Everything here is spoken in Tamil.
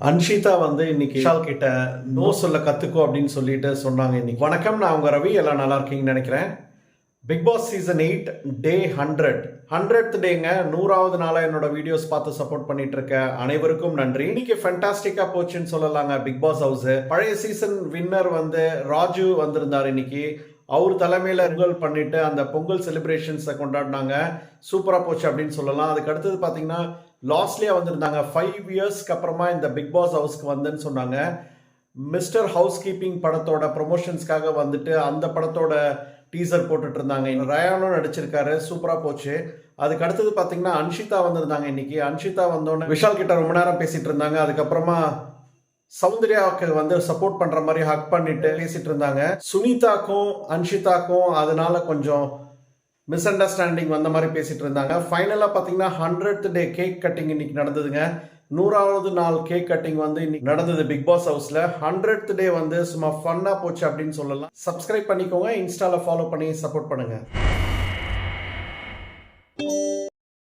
அன்ஷிதா வந்து இன்னைக்கு விஷால் கிட்ட நோ சொல்ல கத்துக்கோ அப்படின்னு சொல்லிட்டு சொன்னாங்க இன்னைக்கு. வணக்கம் நான் உங்க ரவி. எல்லாம் நல்லா இருக்கீங்கன்னு நினைக்கிறேன். Bigg Boss season eight day hundred hundred டேங்க நூறாவது நாளா என்னோட வீடியோஸ் பார்த்து சப்போர்ட் பண்ணிட்டு இருக்க அனைவருக்கும் நன்றி. இன்னைக்கு ஃபென்டாஸ்டிக்கா போச்சுன்னு சொல்லலாங்க பிக் பாஸ் ஹவுஸ் பழைய சீசன் வின்னர் வந்து ராஜு வந்திருந்தார் இன்னைக்கு. அவர் தலைமையில் பொங்கல் பண்ணிட்டு அந்த பொங்கல் செலிப்ரேஷன்ஸை கொண்டாடினாங்க. சூப்பராக போச்சு அப்படின்னு சொல்லலாம். அதுக்கு அடுத்தது பார்த்தீங்கன்னா லாஸ்ட்லேயே வந்திருந்தாங்க. ஃபைவ் இயர்ஸ்க்கு அப்புறமா இந்த பிக் பாஸ் ஹவுஸ்க்கு வந்தேன்னு சொன்னாங்க. மிஸ்டர் ஹவுஸ் கீப்பிங் படத்தோட ப்ரொமோஷன்ஸ்க்காக வந்துட்டு அந்த படத்தோட டீசர் போட்டுட்டு இருந்தாங்க. ரயானும் நடிச்சிருக்காரு. சூப்பராக போச்சு. அதுக்கு அடுத்தது பார்த்தீங்கன்னா அன்ஷிதா வந்திருந்தாங்க இன்னைக்கு. அன்ஷிதா வந்தோடனே விஷால் கிட்ட ரொம்ப நேரம் பேசிட்டு இருந்தாங்க. அதுக்கப்புறமா சௌந்தர்யாவுக்கு வந்து சப்போர்ட் பண்ற மாதிரி ஹக் பண்ணிட்டு பேசிட்டு இருந்தாங்க சுனிதாக்கும் அன்ஷிதாக்கும் அதனால கொஞ்சம் மிஸ் அண்டர்ஸ்டாண்டிங் வந்த மாதிரி பேசிட்டு இருந்தாங்க ஃபைனலாக பார்த்தீங்கன்னா ஹண்ட்ரட் டே கேக் கட்டிங் இன்னைக்கு நடந்ததுங்க. நூறாவது நாள் கேக் கட்டிங் வந்து இன்னைக்கு நடந்தது பிக் பாஸ் ஹவுஸ்ல ஹண்ட்ரட் டே வந்து சும்மா ஃபன்னா போச்சு அப்படின்னு சொல்லலாம். சப்ஸ்கிரைப் பண்ணிக்கோங்க. இன்ஸ்டால ஃபாலோ பண்ணி சப்போர்ட் பண்ணுங்க.